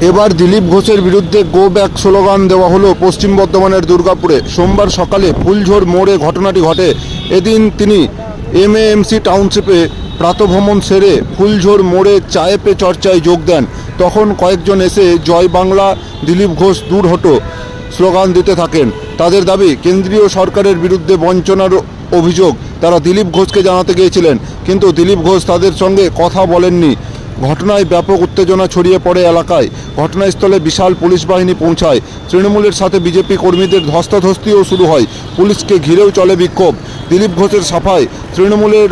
এবার দিলীপ ঘোষের বিরুদ্ধে গো ব্যাক স্লোগান দেওয়া হলো পশ্চিম বর্ধমানের দুর্গাপুরে। সোমবার সকালে ফুলঝোর মোড়ে ঘটনাটি ঘটে। এদিন তিনি এমএএমসি টাউনশিপে প্রাতভ্রমণ সেরে ফুলঝোর মোড়ে চায়ে পে চর্চায় যোগ দেন। তখন কয়েকজন এসে জয় বাংলা, দিলীপ ঘোষ দূর হটো স্লোগান দিতে থাকেন। তাদের দাবি, কেন্দ্রীয় সরকারের বিরুদ্ধে বঞ্চনার অভিযোগ। তারা দিলীপ ঘোষকে জানাতে গিয়েছিলেন, কিন্তু দিলীপ ঘোষ তাদের সঙ্গে কথা বলেননি। ঘটনায় ব্যাপক উত্তেজনা ছড়িয়ে পড়ে এলাকায়। ঘটনাস্থলে বিশাল পুলিশ বাহিনী পৌঁছায়। তৃণমূলের সাথে বিজেপি কর্মীদের ধস্তাধস্তিও শুরু হয়। পুলিশকে ঘিরেও চলে বিক্ষোভ। দিলীপ ঘোষের সাফায় তৃণমূলের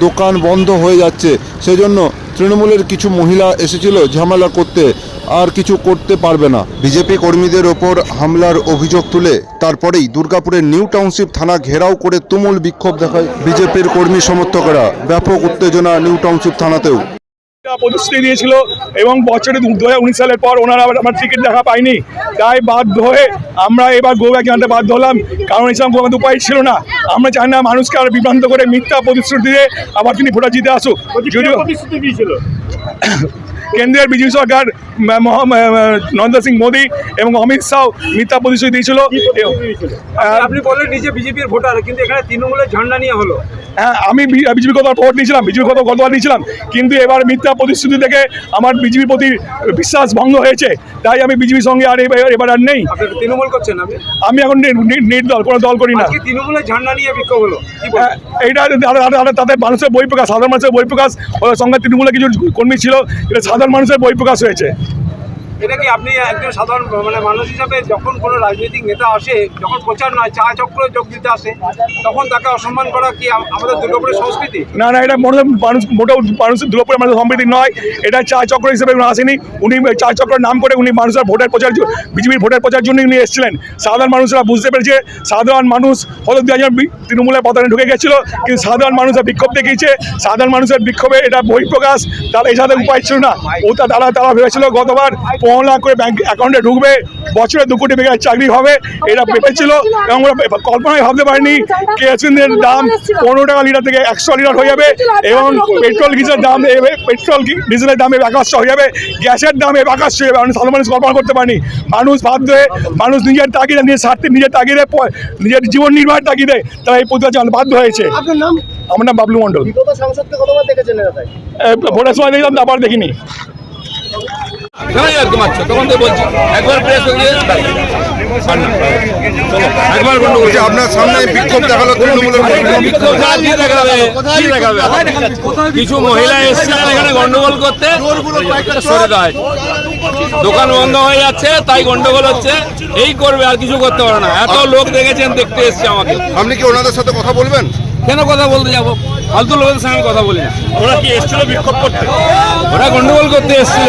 দোকান বন্ধ হয়ে যাচ্ছে। সেজন্য তৃণমূলের কিছু মহিলা এসেছিল ঝামেলা করতে। আর কিছু করতে পারবে না। বিজেপি কর্মীদের ওপর হামলার অভিযোগ তুলে তারপরেই দুর্গাপুরের নিউ টাউনশিপ থানা ঘেরাও করে তুমুল বিক্ষোভ দেখায় বিজেপির কর্মী সমর্থকেরা। ব্যাপক উত্তেজনা নিউ টাউনশিপ থানাতেও। একটা প্রতিশ্রুতি দিয়েছিল এবং বছরে দু হাজার উনিশ সালের পর ওনারা আবার আমার টিকিট দেখা পায়নি। তাই বাধ্য হয়ে আমরা এবার গোব্যাকে আনতে বাধ্য হলাম। কারণ এসব কোনো উপায় ছিল না। আমরা চাই না মানুষকে আর বিভ্রান্ত করে মিথ্যা প্রতিশ্রুতি দিয়ে আবার তিনি ভোটার জিতে আসুক। যদিও প্রতিশ্রুতি দিয়েছিল? কেন্দ্রের বিজেপি সরকার নরেন্দ্র সিং মোদী এবং অমিত শাহ মিথ্যা প্রতিশ্রুতি দিয়েছিল। দিয়েছিল? আপনি বললেন নিজে বিজেপির ভোটার কিন্তু এখানে তৃণমূলের ঝান্ডা নিয়ে হলো। হ্যাঁ আমি বিজেপি কত ভোট দিয়েছিলাম বিজেপি কত গতবার দিয়েছিলাম কিন্তু এবার মিথ্যা প্রতিশ্রুতি থেকে আমার বিজেপির প্রতি বিশ্বাস ভঙ্গ হয়েছে তাই আমি বিজেপির সঙ্গে আর এবার এবার আর নেই। আপনি তৃণমূল করছেন আমি এখন নির্দল কোনো দল করি না। তৃণমূলের ঝান্ডা নিয়ে বিক্ষোভ হলো হ্যাঁ, এইটা তাদের- মানুষের বই প্রকাশ সাধারণ মানুষের বই প্রকাশ সঙ্গে তৃণমূলের কিছু কর্মী ছিল সাধারণ মানুষের বই প্রকাশ হয়েছে। এটা কি আপনি একজন সাধারণ মানে মানুষ হিসাবে যখন কোনো রাজনৈতিক নেতা আসে, যখন প্রচার নয়, চা চক্র যোগ দিতে আসে, তখন তাকে অসম্মান করা কি আমাদের দুর্গাপুরের সংস্কৃতি? না না, এটা মনে মানুষ মোটেও মানুষের দুর্গাপুরের মানুষের সম্প্রীতি নয়। এটা চা চক্র হিসেবে আসেনি। উনি চা চক্রের নাম করে উনি মানুষের ভোটের প্রচার বিজেপির ভোটের প্রচার জন্য উনি এসেছিলেন। সাধারণ মানুষরা বুঝতে পেরেছে, সাধারণ মানুষ হয়তো দু হাজার তৃণমূলের পতনে ঢুকে গেছিল, কিন্তু সাধারণ মানুষের বিক্ষোভ দেখিয়েছে। সাধারণ মানুষের বিক্ষোভে এটা বহিঃপ্রকাশ। তারা এসাথে উপায় ছিল না। ও তারা তারা ভেবেছিল গতবার পনেরো লাখ করে ব্যাংক অ্যাকাউন্টে ঢুকবে বছরে দু কোটি বেকার চাকরি হবে এটা ভেবেছিল এবং ওরা কল্পনায় ভাবতে পারেনি কেরোসিনের দাম পনেরো টাকা লিটার থেকে একশো লিটার হয়ে যাবে এবং পেট্রোল ডিজেলের দাম এবে পেট্রোল ডিজেলের দাম আকাশ হয়ে যাবে গ্যাসের দাম এবে আকাশ হয়ে যাবে। আমি সাধারণ মানুষ কল্পনা করতে পারিনি। মানুষ বাধ্য হয়ে মানুষ নিজের তাগিদে নিজের স্বার্থে নিজের তাগিদে নিজের জীবন নির্বাহের তাগিদে তারা এই প্রতিবাদ জানাতে বাধ্য হয়েছে। আপনার আমার নাম বাবলু মণ্ডল। ভোটের সময় দেখলাম তারপর দেখিনি। কেন এরকম আচ্ছা তখন তো বলছি একবার প্রেস হয়ে একবার গন্ডগোল আপনার সামনে বিক্ষোভ দেখাল তৃণমূলের কর্মী। কি দেখাবে কি দেখাবে কিছু মহিলা এসেছিলেন এখানে গন্ডগোল করতে। সরে দেয় দোকান বন্ধ হয়ে যাচ্ছে তাই গন্ডগোল হচ্ছে। এই করবে আর কিছু করতে পারে না। এত লোক দেখেছেন দেখতে এসছে আমাকে। আপনি কি ওনাদের সাথে কথা বলবেন? কেন কথা বলতে যাব? ফালতু লোকের সঙ্গে কথা বলি না। ওরা কি এসেছিল বিক্ষোভ করতে? ওরা গন্ডগোল করতে এসেছিল।